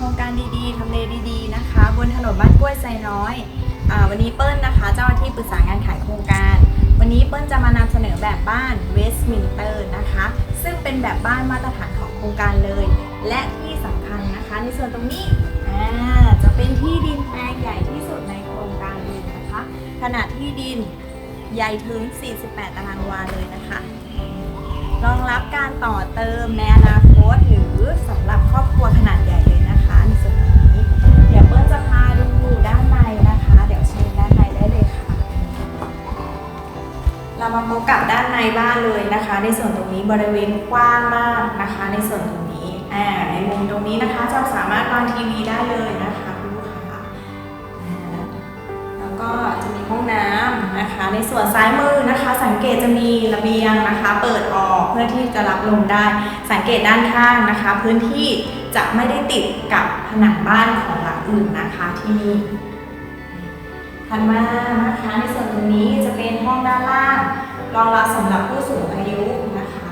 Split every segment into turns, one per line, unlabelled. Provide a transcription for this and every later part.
ครงการดีๆทำเลดีๆนะคะ บนถนนบ้านกล้วยไซน้อยอาวันนี้เปิ้ลนะคะ เจ้าหน้าที่ปรึกษางานขายโครงการ วันนี้เปิ้ลจะมานำเสนอแบบบ้านเวสต์มินเตอร์นะคะ ซึ่งเป็นแบบบ้านมาตรฐานของโครงการเลย และที่สำคัญนะคะ ในส่วนตรงนี้อ่าจะเป็นที่ดินแปลงใหญ่ที่สุดในโครงการเลยนะคะ ขนาดที่ดินใหญ่ถึง 48 ตารางวาเลยนะคะ รองรับการต่อเติมในอนาคตหรือสำหรับครอบครัวขนาดใหญ่ มาพบกับด้านในบ้านเลยนะคะ ในส่วนตรงนี้บริเวณกว้างมากนะคะ ในส่วนตรงนี้อ่าในมุมตรงนี้นะคะจะสามารถวางทีวีได้เลยนะคะคุณลูกค้าอ่าแล้วก็จะมีห้องน้ำนะคะ ในส่วนซ้ายมือนะคะ สังเกตจะมีระเบียงนะคะ เปิดออกเพื่อที่จะรับลมได้ สังเกตด้านข้างนะคะ พื้นที่จะไม่ได้ติดกับผนังบ้านของหลังอื่นนะคะที่นี่ ถัดมานะคะในส่วนตรงนี้จะเป็นห้องด้านล่างรองรับสำหรับผู้สูงอายุนะคะ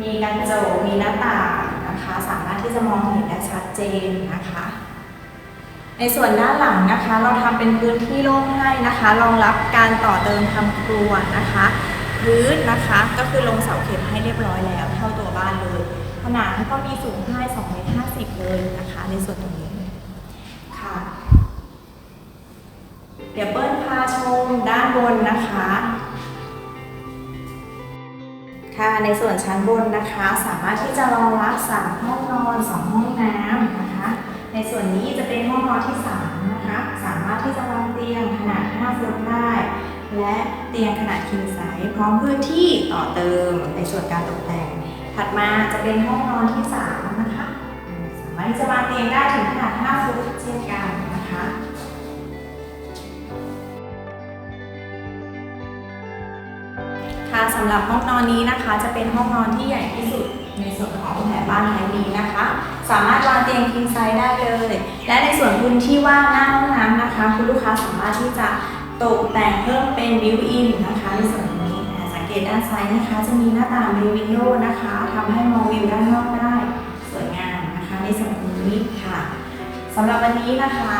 มีกระจกมีหน้าต่างนะคะ สามารถที่จะมองเห็นได้ชัดเจนนะคะ ในส่วนด้านหลังนะคะ เราทำเป็นพื้นที่โล่งให้นะคะรองรับการต่อเติมทำครัวนะคะพื้นนะคะก็คือลงเสาเข็มให้เรียบร้อยแล้ว เท่าตัวบ้านเลยผนังก็มีสูงให้2เมตร50 เลยนะคะ ในส่วนตรงนี้ พาชมด้านบนนะคะ ค่ะในส่วนชั้นบนนะคะ สามารถที่จะรองรับสามห้องนอนสองห้องน้ำนะคะ ในส่วนนี้จะเป็นห้องนอนที่สามนะคะ สามารถที่จะวางเตียงขนาด5ฟุตได้และเตียงขนาด king size พร้อมพื้นที่ต่อเติมในส่วนการตกแต่ง ถัดมาจะเป็นห้องนอนที่สามนะคะ สามารถที่จะวางเตียงได้ถึงขนาด 5 ฟุตเช่นกัน คะค่ะสำหรับห้องนอนนี้นะคะ จะเป็นห้องนอนที่ใหญ่ที่สุดในส่วนของแผนบ้านไทยนี้นะคะ สามารถวางเตียง king size ได้เลย และในส่วนพื้นที่ว่างหน้าห้องน้ำนะคะ คุณลูกค้าสามารถที่จะตกแต่งเพิ่มเป็น built in นะคะในส่วนนี้สังเกตด้านซ้ายนะคะ จะมีหน้าต่าง bay window นะคะทำให้มองวิวด้านนอกได้ สวยงามนะคะในส่วนนี้ค่ะสำหรับวันนี้นะคะ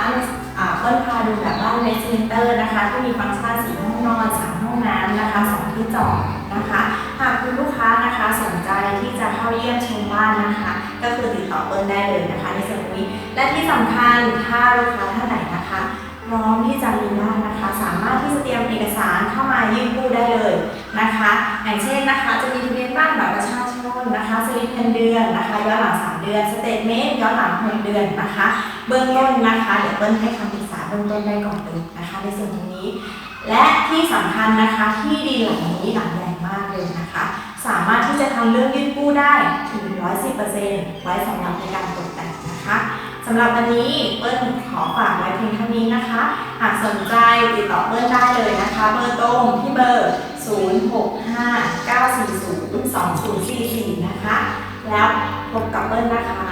อ่าเปิ้ลพาดูแบบบ้านเลสเ e นเตอร์นะคะที่มีฟังก์ชัน4ห้องนอน3ห้องน้ำนะคะ 2 ที่จอดนะคะ หากคุณลูกค้านะคะสนใจที่จะเข้าเยี่ยมชมบ้านนะคะ ก็คือติดต่อเปิ้ลได้เลยนะคะ ในส่วนนี้ และที่สำคัญถ้าลูกค้าท่านไหนนะคะพร้อมที่จะมีบ้านนะคะ สามารถที่จะเตรียมเอกสารเข้ามายื่นกู้ได้เลยนะคะอย่างเช่นนะคะ จะมีทะเบียนบ้านแบบประชาชนนะคะสลิปเงินเดือนนะคะย้อนหลัง3เดือนสเตทเมนต์ย้อนหลัง6เดือนนะคะ เบื้องต้นนะคะเดี๋ยวเปิ้ลให้คำปรึกษาเบื้องต้นได้ก่อนเลยนะคะ ในส่วนตรงนี้ และที่สำคัญนะคะที่ดินหลังนี้หลังใหญ่มากเลยนะคะ สามารถที่จะทำเรื่องยื่นกู้ได้ถึง 110%ไว้สำหรับในการตกแต่งนะคะสำหรับวันนี้เปิ้ลขอฝากไว้เพียงเท่านี้นะคะ หากสนใจติดต่อเปิ้ลได้เลยนะคะ เบอร์ตรงที่เบอร์ 0659402044 นะคะ แล้วพบกับเปิ้ลนะคะคะ